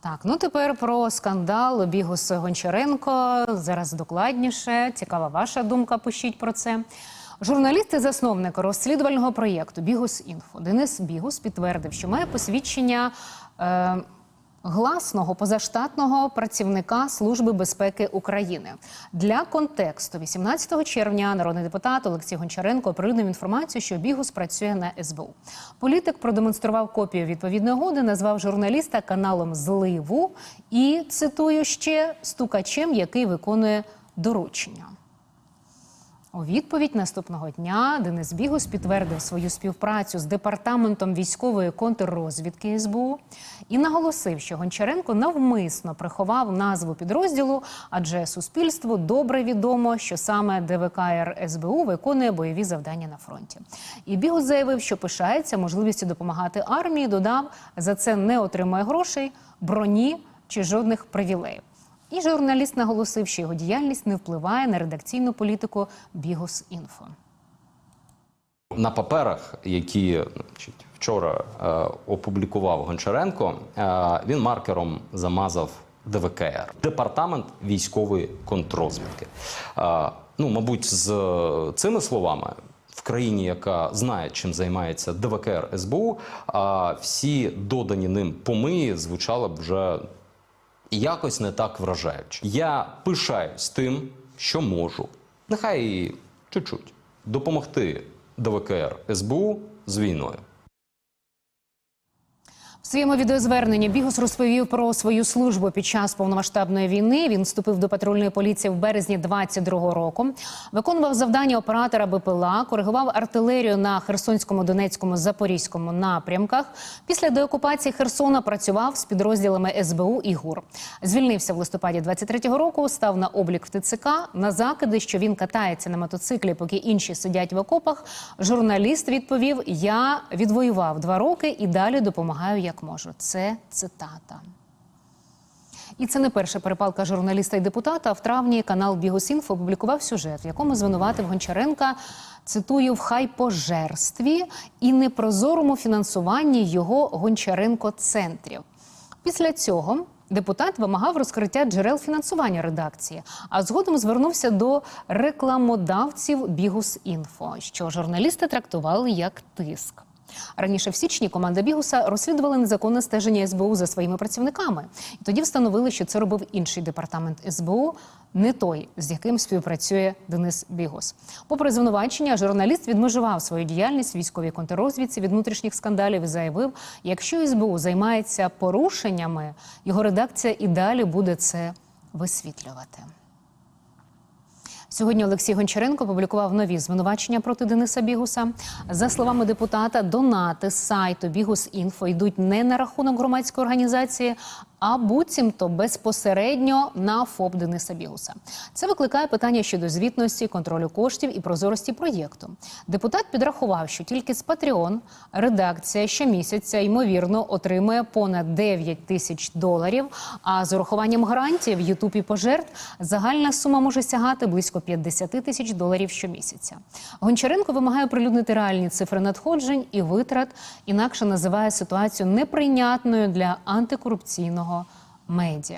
Так, ну тепер про скандал Бігус Гончаренко. Зараз докладніше. Цікава ваша думка. Пишіть про це. Журналіст і засновник розслідувального проєкту Бігус Інфо Денис Бігус підтвердив, що має посвідчення. Е, Гласного позаштатного працівника Служби безпеки України для контексту 18 червня народний депутат Олексій Гончаренко оприлюднив інформацію, що Бігус працює на СБУ. Політик продемонстрував копію відповідної угоди, назвав журналіста каналом зливу і цитую ще стукачем, який виконує доручення. У відповідь наступного дня Денис Бігус підтвердив свою співпрацю з департаментом військової контррозвідки СБУ і наголосив, що Гончаренко навмисно приховав назву підрозділу, адже суспільству добре відомо, що саме ДВКР СБУ виконує бойові завдання на фронті. І Бігус заявив, що пишається можливістю допомагати армії. Додав за це не отримує грошей, броні чи жодних привілеїв. І журналіст наголосив, що його діяльність не впливає на редакційну політику Бігус Інфо. На паперах, які значить, вчора е, опублікував Гончаренко, е, він маркером замазав ДВКР департамент військової контррозвідки. Е, ну, мабуть, з цими словами. В країні, яка знає, чим займається ДВКР СБУ, а всі додані ним помиї звучали б вже якось не так вражаюче. Я пишаюсь тим, що можу, нехай чуть-чуть допомогти ДВКР СБУ з війною. В своєму відеозверненні Бігус розповів про свою службу під час повномасштабної війни. Він вступив до патрульної поліції в березні 22-го року. Виконував завдання оператора БПЛА, коригував артилерію на Херсонському, Донецькому, Запорізькому напрямках. Після деокупації Херсона працював з підрозділами СБУ і ГУР. Звільнився в листопаді 23-го року. Став на облік в ТЦК. На закиди, що він катається на мотоциклі, поки інші сидять в окопах. Журналіст відповів: Я відвоював два роки і далі допомагаю як можу. Це цитата. І це не перша перепалка журналіста і депутата. В травні канал Бігосінфо опублікував сюжет, в якому звинуватив Гончаренка. Цитую в хайпожерстві і непрозорому фінансуванні його Гончаренко центрів. Після цього депутат вимагав розкриття джерел фінансування редакції, а згодом звернувся до рекламодавців Бігус.Інфо, що журналісти трактували як тиск. Раніше в січні команда Бігуса розслідувала незаконне стеження СБУ за своїми працівниками. І тоді встановили, що це робив інший департамент СБУ, не той, з яким співпрацює Денис Бігус. Попри звинувачення, журналіст відмежував свою діяльність військовій контррозвідці від внутрішніх скандалів і заявив, якщо СБУ займається порушеннями, його редакція і далі буде це висвітлювати. Сьогодні Олексій Гончаренко публікував нові звинувачення проти Дениса Бігуса. За словами депутата, донати з сайту Бігус.Інфо йдуть не на рахунок громадської організації, а буцімто безпосередньо на ФОП Дениса Бігуса. Це викликає питання щодо звітності, контролю коштів і прозорості проєкту. Депутат підрахував, що тільки з Patreon редакція щомісяця ймовірно отримує понад 9 тисяч доларів. А з урахуванням гарантій в Ютуб і пожертв загальна сума може сягати близько 50 тисяч доларів щомісяця. Гончаренко вимагає прилюднити реальні цифри надходжень і витрат, інакше називає ситуацію неприйнятною для антикорупційного медіа.